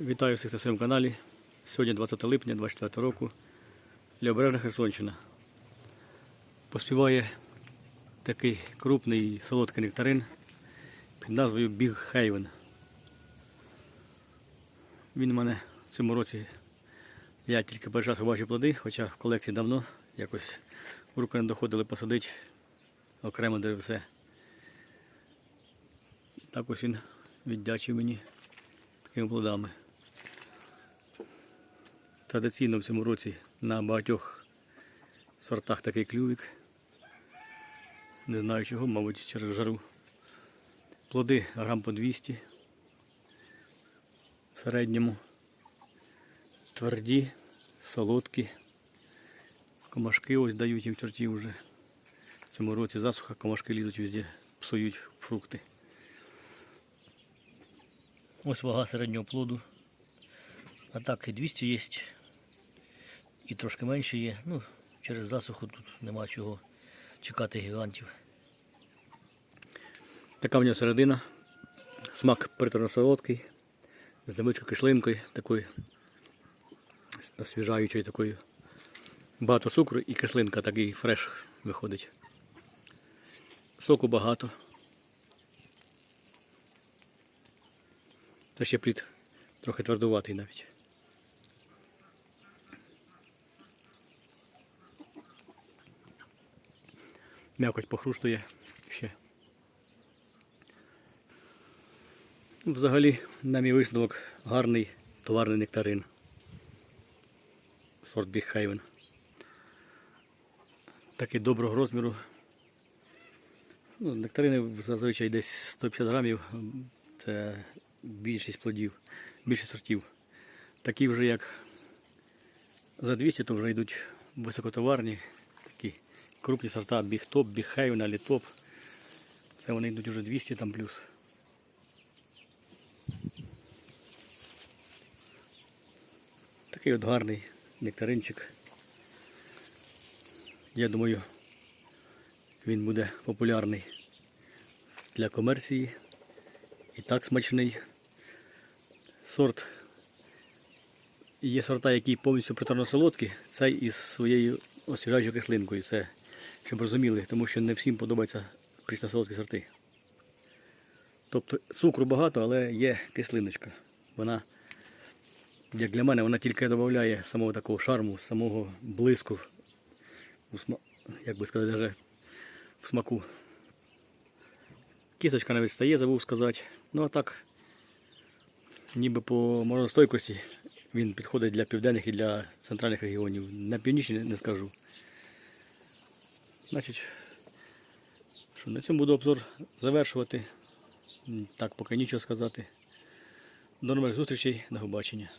Вітаю всіх на своєму каналі. Сьогодні 20 липня 24 року. Лівобережна Херсонщина. Поспіває такий крупний солодкий нектарин під назвою Big Haven. Він у мене в цьому році. Я тільки перший раз побачив плоди, хоча в колекції давно якось руки не доходили посадити окремо деревце. Так ось він віддячив мені такими плодами. Традиційно в цьому році на багатьох сортах такий клювик. Не знаю чого, мабуть, через жару. Плоди грам по 200 в середньому. Тверді, солодкі. Комашки ось дають їм чортів вже. В цьому році засуха, комашки лізуть везде, псують фрукти. Ось вага середнього плоду. А так і 200 є, і трошки менше є. Ну, через засуху тут нема чого чекати гігантів. Така в нього середина. Смак приторно-солодкий, з невеличкою кислинкою, такою освіжаючою такою. Багато цукру і кислинка такий фреш виходить. Соку багато. Та ще плід трохи твердуватий навіть. М'якоть похрустує ще. Взагалі, на мій висновок, гарний товарний нектарин. Сорт Біхайвен. Такий доброго розміру. Ну, нектарини зазвичай десь 150 грамів. Це більшість плодів, більшість сортів. Такі вже як за 200, то вже йдуть високотоварні, крупні сорта, біг-топ, біг-хейвен, алітоп. Це вони йдуть вже 200 там плюс. Такий от гарний нектаринчик. Я думаю, він буде популярний для комерції. І так смачний сорт. Є сорта, які повністю приторно-солодкі, цей із своєю освіжаючою кислинкою. Це щоб розуміли, тому що не всім подобаються прісно-солодкі сорти. Тобто цукру багато, але є кислиночка. Вона, як для мене, вона тільки додає самого такого шарму, самого блиску, як би сказати, навіть в смаку. Кісточка навіть стає, забув сказати. Ну а так, ніби по морозостойкості він підходить для південних і для центральних регіонів. На північні не скажу. Значить, що на цьому буду обзор завершувати. Так, поки нічого сказати. До нових зустрічей, до побачення.